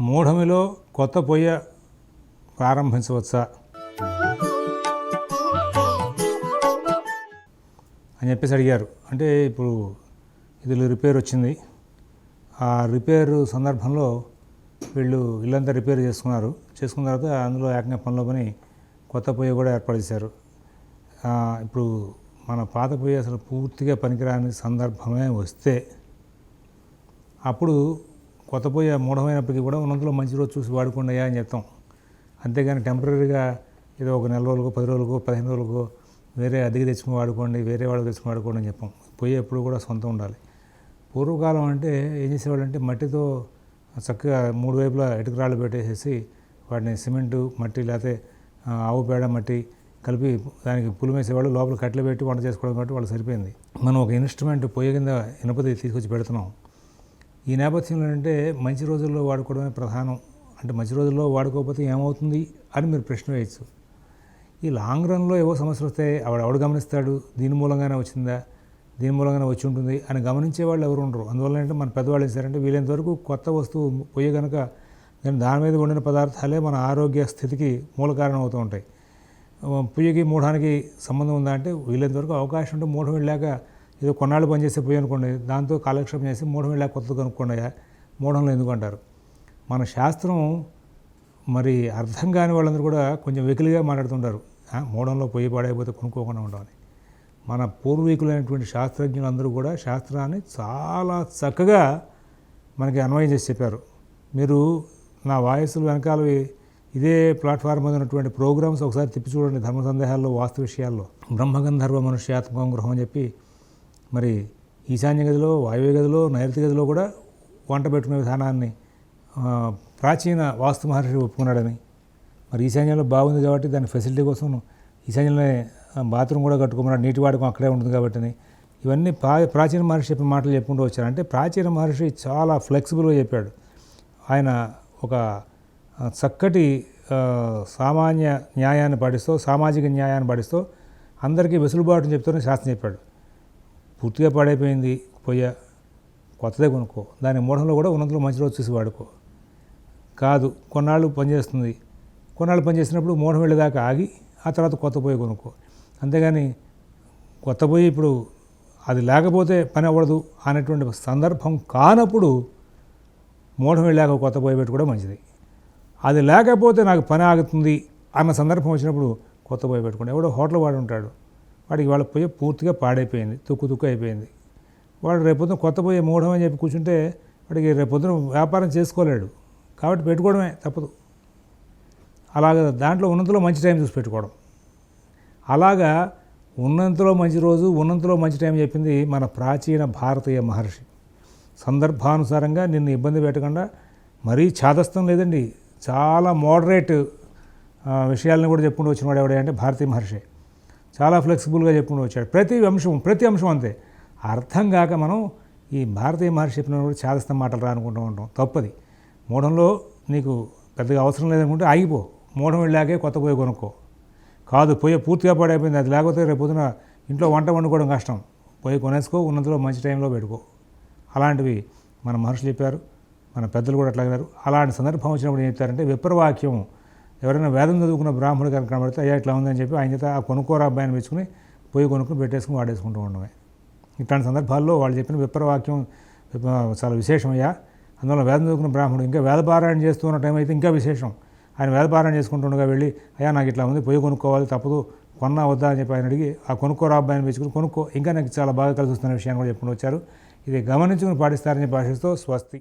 మూఢమిలో కొత్త పొయ్య ప్రారంభించవచ్చా అని చెప్పేసి అడిగారు. అంటే ఇప్పుడు ఇది రిపేర్ వచ్చింది. ఆ రిపేర్ సందర్భంలో వీళ్ళు ఇల్లంతా రిపేర్ చేసుకున్నారు. చేసుకున్న తర్వాత అందులో ఏకంగా పనిలో పని కొత్త పొయ్యి కూడా ఏర్పాటు చేశారు. ఇప్పుడు మన పాత పొయ్యి అసలు పూర్తిగా పనికిరాని సందర్భమే వస్తే అప్పుడు కొత్త పొయ్యి మూఢమైనప్పటికీ కూడా ఉన్నంతలో మంచి రోజు చూసి వాడుకోండి అని చెప్తాం. అంతేగాని టెంపరీగా ఏదో ఒక నెల రోజులకు పది రోజులకు పదిహేను రోజులకు వేరే అద్దెకి తెచ్చుకుని వాడుకోండి వేరే వాళ్ళకి తెచ్చుకుని వాడుకోండి అని చెప్పాం పొయ్యి ఎప్పుడు కూడా సొంతం ఉండాలి. పూర్వకాలం అంటే ఏం చేసేవాళ్ళు అంటే మట్టితో చక్కగా మూడు వైపులా ఇటుక రాళ్ళు పెట్టేసేసి వాటిని సిమెంటు మట్టి లేకపోతే ఆవు పేడ మట్టి కలిపి దానికి పులిమేసేవాళ్ళు లోపల కట్టెలు పెట్టి వంట చేసుకోవడం కాబట్టి వాళ్ళు సరిపోయింది. మనం ఒక ఇన్స్ట్రుమెంట్ పొయ్యి కింద ఇనుపది తీసుకొచ్చి పెడుతున్నాం. ఈ నేపథ్యంలో అంటే మంచి రోజుల్లో వాడుకోవడమే ప్రధానం. అంటే మంచి రోజుల్లో వాడుకోకపోతే ఏమవుతుంది అని మీరు ప్రశ్న వేయచ్చు. ఈ లాంగ్ రన్లో ఏవో సమస్యలు వస్తాయి ఆవిడ ఎవడు గమనిస్తాడు దీని మూలంగానే వచ్చిందా దీని మూలంగానే వచ్చి ఉంటుంది అని గమనించే వాళ్ళు ఎవరు ఉండరు. అందువల్ల అంటే మన పెద్దవాళ్ళు ఏంటంటే చేశారంటే వీలైనంత వరకు కొత్త వస్తువు పొయ్యి కనుక దాని దాని మీద వండిన పదార్థాలే మన ఆరోగ్య స్థితికి మూల కారణం అవుతూ ఉంటాయి. పుయ్యకి మూఢానికి సంబంధం ఉందా అంటే వీలైనంత వరకు అవకాశం ఉంటే మూఢం వెళ్ళాక ఏదో కొన్నాళ్ళు పనిచేసే పొయ్యి అనుకోండి దాంతో కాలక్షేపం చేసి మూఢం ఇలా కొత్తది కనుక్కోండి మూఢంలో ఎందుకు అంటారు? మన శాస్త్రం మరి అర్థం కాని వాళ్ళందరూ కూడా కొంచెం వెకిలిగా మాట్లాడుతుంటారు. మూఢంలో పొయ్యి పాడైపోతే కొనుక్కోకుండా ఉండమని. మన పూర్వీకులైనటువంటి శాస్త్రజ్ఞులందరూ కూడా శాస్త్రాన్ని చాలా చక్కగా మనకి అన్వయం చేసి చెప్పారు. మీరు నా వాయసులు వెనకాలవి ఇదే ప్లాట్ఫామ్ మీద ఉన్నటువంటి ప్రోగ్రామ్స్ ఒకసారి తిప్పి చూడండి ధర్మ సందేహాల్లో వాస్తు విషయాల్లో. బ్రహ్మగంధర్వ మనుష్యాత్మకం గృహం అని చెప్పి మరి ఈశాన్య గదిలో వాయువ్య గదిలో నైరుతి గదిలో కూడా వంట పెట్టుకునే విధానాన్ని ప్రాచీన వాస్తు మహర్షి ఒప్పుకున్నాడని. మరి ఈశాన్యంలో బాగుంది కాబట్టి దాని ఫెసిలిటీ కోసం ఈశాన్యంలోనే బాత్రూమ్ కూడా కట్టుకోమన్నాడు నీటి వాడకం అక్కడే ఉంటుంది కాబట్టి అని. ఇవన్నీ ప్రా ప్రాచీన మహర్షి చెప్పిన మాటలు చెప్పుకుంటూ వచ్చారు. అంటే ప్రాచీన మహర్షి చాలా ఫ్లెక్సిబుల్గా చెప్పాడు. ఆయన ఒక చక్కటి సామాన్య న్యాయాన్ని పాటిస్తూ సామాజిక న్యాయాన్ని పాటిస్తూ అందరికీ వెసులుబాటుని చెప్తూనే శాస్త్రం చెప్పాడు. పూర్తిగా పాడైపోయింది. పొయ్య కొత్తదే కొనుక్కో. దాని మూఢంలో కూడా ఉన్నంతలో మంచి రోజు చూసి వాడుకో. కాదు కొన్నాళ్ళు పనిచేస్తుంది కొన్నాళ్ళు పనిచేసినప్పుడు మూఢం వెళ్ళేదాకా ఆగి ఆ తర్వాత కొత్త పొయ్యి కొనుక్కో. అంతేగాని కొత్త పొయ్యి ఇప్పుడు అది లేకపోతే పని అవ్వదు అనేటువంటి సందర్భం కానప్పుడు మూఢం వెళ్ళాక కొత్త పొయ్యి పెట్టుకోవడం మంచిది. అది లేకపోతే నాకు పని ఆగుతుంది అన్న సందర్భం వచ్చినప్పుడు కొత్త పొయ్యి పెట్టుకోండి ఎవడో హోటల్ వాడు ఉంటాడు. వాడికి వాళ్ళ పొయ్యి పూర్తిగా పాడైపోయింది తుక్కు తుక్కు అయిపోయింది. వాడు రేపొద్దున కొత్త పొయ్యి మూఢం అని చెప్పి కూర్చుంటే వాడికి రేపొద్దున వ్యాపారం చేసుకోలేడు. కాబట్టి పెట్టుకోవడమే తప్పదు. అలాగ దాంట్లో ఉన్నంతలో మంచి టైం చూసి పెట్టుకోవడం. అలాగా ఉన్నంతలో మంచి రోజు ఉన్నంతలో మంచి టైం చెప్పింది మన ప్రాచీన భారతీయ మహర్షి. సందర్భానుసారంగా నిన్ను ఇబ్బంది పెట్టకుండా మరీ చాదస్తం లేదండి. చాలా మోడరేట్ విషయాలను కూడా చెప్పుకుంటూ వచ్చిన వాడు ఎవడే అంటే భారతీయ మహర్షి. చాలా ఫ్లెక్సిబుల్గా చెప్పుకుంటూ వచ్చాడు. ప్రతి అంశం ప్రతి అంశం అంతే. అర్థం కాక మనం ఈ భారతీయ మహర్షి చెప్పిన కూడా చాదస్తం మాటలు రానుకుంటూ ఉంటాం. తప్పది. మూఢంలో నీకు పెద్దగా అవసరం లేదనుకుంటే ఆగిపో. మూఢం వెళ్ళాకే కొత్త పొయ్యి కొనుక్కో. కాదు పొయ్యి పూర్తిగా పాడైపోయింది. అది లేకపోతే రేపు పొద్దున ఇంట్లో వంట వండుకోవడం కష్టం. పొయ్యి కొనేసుకో ఉన్నంతలో మంచి టైంలో పెట్టుకో. అలాంటివి మన మహర్షులు చెప్పారు. మన పెద్దలు కూడా అట్లా అలాంటి సందర్భం వచ్చినప్పుడు ఏం చెప్తారంటే విప్రవాక్యం ఎవరైనా వేదం చదువుకున్న బ్రాహ్మణుడు కనుక కనబడితే అయ్యా ఇట్లా ఉందని చెప్పి ఆయన చేత ఆ కొనుక్కోరా అబ్బాయిని మెచ్చుకుని పొయ్యి కొనుక్కుని పెట్టేసుకుని వాడేసుకుంటూ ఉండమే ఇట్లాంటి సందర్భాల్లో వాళ్ళు చెప్పిన విప్రవాక్యం చాలా విశేషమయ్యా. అందువల్ల వేదం చదువుకున్న బ్రాహ్మణుడు ఇంకా వేదపారాయణ చేస్తూ ఉన్న టైం అయితే ఇంకా విశేషం. ఆయన వేదపారాయణ చేసుకుంటుండగా వెళ్ళి అయ్యా నాకు ఇట్లా ఉంది పొయ్యి కొనుక్కోవాలి తప్పదు కొన్నా వద్దా అని చెప్పి ఆయన అడిగి ఆ కొనుక్కోరా అబ్బాయిని మెచ్చుకుని కొనుక్కో ఇంకా నాకు చాలా బాగా కలిసి వస్తున్న విషయాన్ని కూడా చెప్పుకుంటూ వచ్చారు. ఇది గమనించుకుని పాటిస్తారని భాషిస్తూ స్వస్తి.